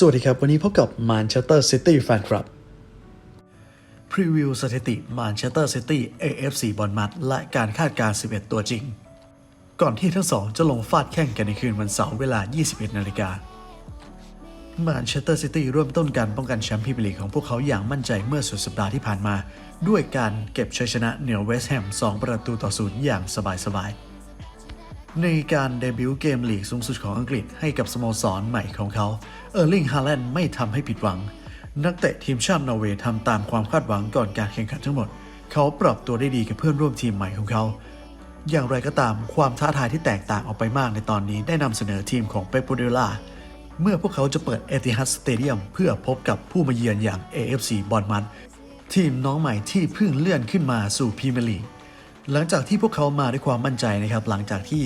สวัสดีครับ วันนี้พบกับ Manchester City Fan Club พรีวิวสถิติ Manchester City AFC บอลมัดและการคาดการณ์ 11 ตัวจริง ก่อนที่ทั้งสองจะลงฟาดแข่งกันในคืนวันเสาร์เวลา 21 นาฬิกา Manchester City เริ่มต้นการป้องกันแชมป์พรีเมียร์ลีกของพวกเขาอย่างมั่นใจเมื่อสุดสัปดาห์ที่ผ่านมา ด้วยการเก็บชัยชนะเหนือเวสต์แฮม 2 ประตูต่อศูนย์อย่างสบายๆ ในการเดบิวต์เกมลีกสูงสุดของอังกฤษให้กับสโมสรใหม่ของเขา เออร์ลิงฮาแลนด์ไม่ทำให้ผิดหวัง นักเตะทีมชาตินอร์เวย์ทำตามความคาดหวังก่อนการแข่งขันทั้งหมด เขาปรับตัวได้ดีกับเพื่อนร่วมทีมใหม่ของเขา อย่างไรก็ตามความท้าทายที่แตกต่างออกไปมากในตอนนี้ได้นำเสนอทีมของเปปโปเดล่าเมื่อพวกเขาจะเปิดเอติฮัดสเตเดียมเพื่อพบกับผู้มาเยือนอย่าง AFC บอลมันทีมน้องใหม่ที่เพิ่งเลื่อนขึ้นมาสู่พรีเมียร์ลีก หลังจากที่พวกเขามาด้วยความมั่นใจนะครับ หลังจากที่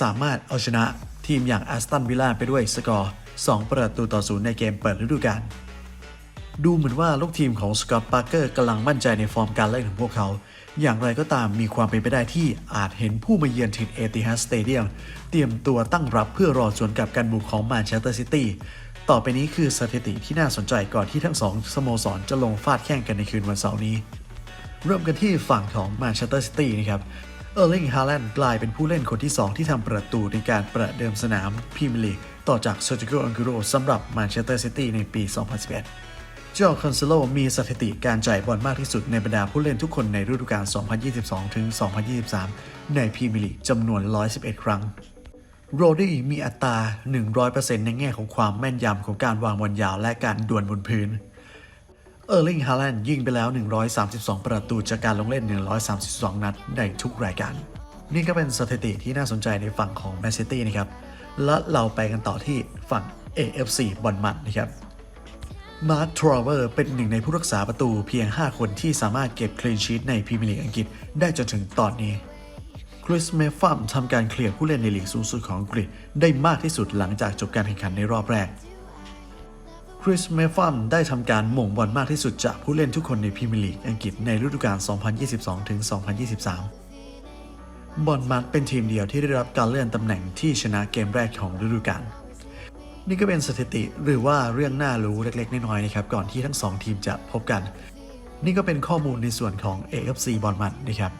สามารถเอาชนะทีมอย่างแอสตันวิลล่าไปด้วยสกอร์ 2 ประตูต่อศูนย์ในเกมเปิดฤดูกาลดูเหมือนว่าลูกทีมของสกอตต์ปาร์เกอร์กำลังมั่นใจในฟอร์มการเล่นของพวกเขา อย่างไรก็ตามมีความเป็นไปได้ที่อาจเห็นผู้มาเยือนถิ่นเอติฮัดสเตเดียมเตรียมตัวตั้งรับเพื่อรอสวนกับการบุกของแมนเชสเตอร์ซิตี้ต่อไปนี้คือสถิติที่น่าสนใจก่อนที่ทั้งสองสโมสรจะลงฟาดแข่งกันในคืนวันเสาร์นี้ เริ่มกันที่ฝั่งของแมนเชสเตอร์ซิตี้นะครับเออร์ลิงฮาแลนด์กลายเป็นผู้เล่นคนที่ 2 ที่ทำประตูในการประเดิมสนามพรีเมียร์ลีกต่อจากเซอร์จิโกอังกุโรสำหรับแมนเชสเตอร์ซิตี้ในปี 2011 เจ้าคอนเซโลมีสถิติการจ่ายบอลมากที่สุดในบรรดาผู้เล่นทุกคนในฤดูกาล 2022-2023 ในพรีเมียร์ลีกจำนวน 111 ครั้งโรดี้มีอัตรา 100%ในแง่ของความแม่นยำของการวางบอลยาวและการดวลบนพื้น เออร์ลิงฮาแลนด์ยิงไปแล้ว 132 ประตูจากการลงเล่น 132 นัดในทุกรายการ นี่ก็เป็นสถิติที่น่าสนใจในฝั่งของแมนซิตี้นะครับ และเราไปกันต่อที่ฝั่ง AFC บอลมัดนะครับ มาร์คทรเวอร์เป็นหนึ่งในผู้รักษาประตูเพียง 5 คนที่สามารถเก็บคลีนชีตในพรีเมียร์ลีกอังกฤษได้จนถึงตอนนี้คริสเมฟัมทำการเคลียร์ผู้เล่นในลีกสูงสุดของอังกฤษได้มากที่สุดหลังจากจบการแข่งขันในรอบแรก คริสเมฟัมได้ทำการหม่งบอลมากที่สุดจากผู้เล่นทุกคนในพรีเมียร์ลีกอังกฤษในฤดูกาล 2022-2023 บอลมัดเป็นทีมเดียวที่ได้รับการเลื่อนตำแหน่งที่ชนะเกมแรกของฤดูกาล นี่ก็เป็นสถิติหรือว่าเรื่องน่ารู้เล็กๆ น้อยๆ นะครับ ก่อนที่ทั้งสองทีมจะพบกัน นี่ก็เป็นข้อมูลในส่วนของ AFC บอลมัดนะครับ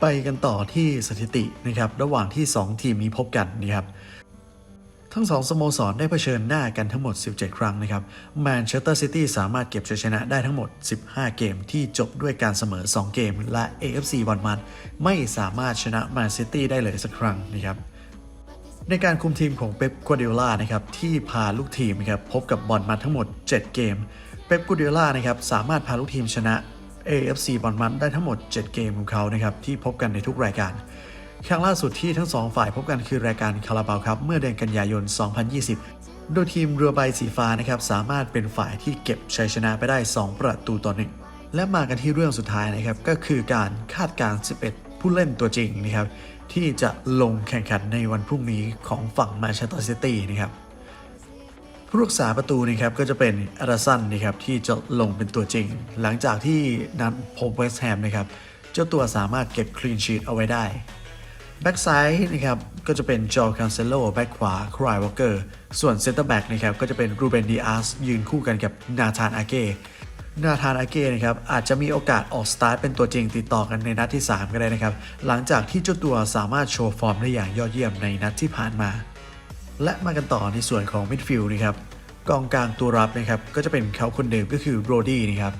ไปกันต่อที่สถิตินะครับ ระหว่างที่ 2 ทีมนี้พบกันนะครับ ทั้งสองสโมสรได้เผชิญหน้ากันทั้งหมด 17 ครั้งนะครับแมนเชสเตอร์ซิตี้สามารถเก็บชัยชนะได้ทั้งหมด 15 เกมที่จบด้วยการเสมอ 2 เกม และ AFC บอลมันไม่สามารถชนะแมนซิตี้ได้เลยสักครั้งนะครับในการคุมทีมของเป๊ปกัวเดล่านะครับที่พาลูกทีมนะครับพบกับบอลมาทั้งหมด 7 เกม เป๊ปกัวเดล่านะครับสามารถพาลูกทีมชนะ AFC บอลมันได้ทั้งหมด 7 เกมของเขานะครับที่พบกันในทุกรายการ ครั้งล่าสุดที่ทั้งสองฝ่ายพบกันคือรายการคาราบาวครับ เมื่อเดือนกันยายน 2020 โดยทีมเรือใบสีฟ้านะครับสามารถเป็นฝ่ายที่เก็บชัยชนะไปได้ 2 ประตูต่อหนึ่งและมากันที่เรื่องสุดท้ายนะครับก็คือการคาดการณ์ 11 ผู้เล่นตัวจริงนะครับที่จะลงแข่งขันในวันพรุ่งนี้ของฝั่งแมนเชสเตอร์ซิตี้นะครับผู้รักษาประตูนะครับก็จะเป็นอาราซันนะครับที่จะลงเป็นตัวจริง หลังจากที่นัดพบเวสต์แฮมนะครับเจ้าตัวสามารถเก็บคลีนชีตเอาไว้ได้ แบ็กซ้ายนะครับก็จะเป็นจอร์คันเซโลแบ็กขวาครายวอลเกอร์ส่วนเซนเตอร์แบ็กนะครับก็จะเป็นรูเบนดีอาสยืนคู่กันกับนาธานอาเก้นาธานอาเก้นะครับอาจจะมีโอกาสออกสตาร์ทเป็นตัวจริงติดต่อกันในนัดที่ 3 ก็ได้นะครับ หลังจากที่เจ้าตัวสามารถโชว์ฟอร์มได้อย่างยอดเยี่ยมในนัดที่ผ่านมา และมากันต่อในส่วนของมิดฟิลด์นะครับกองกลางตัวรับนะครับก็จะเป็นเขาคนเดิมก็คือโรดี้นะครับ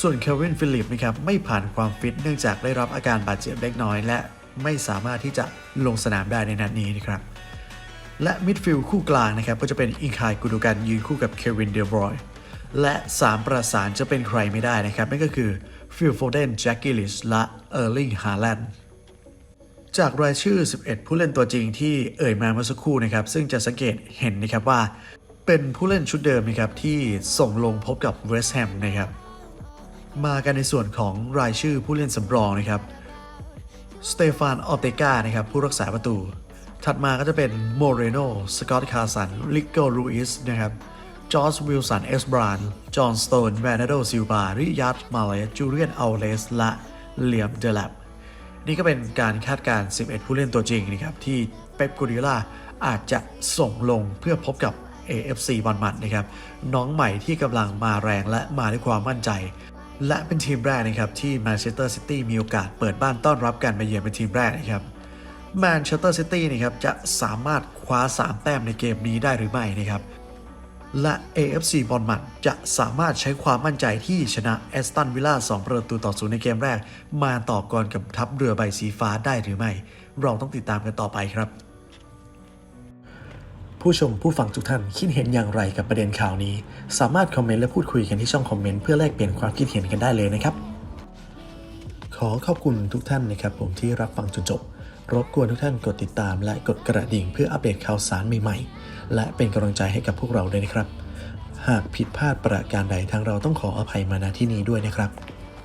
ส่วนเคลวินฟิลิปนะครับไม่ผ่านความฟิตเนื่องจากได้รับอาการบาดเจ็บเล็กน้อย และ ไม่สามารถที่จะลงสนามได้ในนัดนี้นะครับ และมิดฟิลด์คู่กลางนะครับก็จะเป็นอิงคายกูดูกันยืนคู่กับเควินเดบรอยและ 3 ประสานจะเป็นใครไม่ได้นะครับ นั่นก็คือฟิลโฟเดนแจ็คกิลิสและเออร์ลิงฮาแลนด์จากรายชื่อ 11 ผู้เล่นตัวจริงที่เอ่ยมาเมื่อสักครู่นะครับ ซึ่งจะสังเกตเห็นนะครับว่า เป็นผู้เล่นชุดเดิมนะครับที่ส่งลงพบกับเวสต์แฮมนะครับ มากันในส่วนของรายชื่อผู้เล่นสำรองนะครับ สเตฟานออเตกานะครับ ผู้รักษาประตู ถัดมาก็จะเป็นโมเรโนสกอตต์คาร์สัน ลิกโกรูอิสนะครับจอร์จวิลสัน เอสบราน จอห์นสโตนแวนาโดซิลบาริยัตมาเลจูเลียนอัลเลส และเลียมเดลับนี่ก็เป็นการคาดการณ์ 11 ผู้เล่นตัวจริงนะครับ ที่เป๊ปกูดิอล่าอาจจะส่งลงเพื่อพบกับ AFC บอลมัดนะครับ น้องใหม่ที่กำลังมาแรงและมาด้วยความมั่นใจ และเป็นทีมแรกนะครับที่แมนเชสเตอร์ซิตี้มีโอกาสเปิดบ้านต้อนรับการมาเยือนเป็นทีมแรกนะครับแมนเชสเตอร์ซิตี้นะครับจะสามารถคว้า 3 แต้มในเกมนี้ได้หรือไม่นะครับและ AFC บอลมัดจะสามารถใช้ความมั่นใจที่ชนะแอสตันวิลล่า2ประตูต่อศูนย์ในเกมแรก มาต่อกรกับทัพเรือใบสีฟ้าได้หรือไม่ เราต้องติดตามกันต่อไปครับ ผู้ชมผู้ฟังทุกท่านคิดเห็นอย่างไรกับประเด็นข่าวนี้ สามารถคอมเมนต์และพูดคุยกันที่ช่องคอมเมนต์เพื่อแลกเปลี่ยนความคิดเห็นกันได้เลยนะครับ ขอขอบคุณทุกท่านนะครับผมที่รับฟังจนจบ รบกวนทุกท่านกดติดตาม และกดกระดิ่งเพื่ออัปเดตข่าวสารใหม่ๆ และเป็นกำลังใจให้กับพวกเราด้วยนะครับ หากผิดพลาดประการใดทางเราต้องขออภัยมาณที่นี้ด้วยนะครับ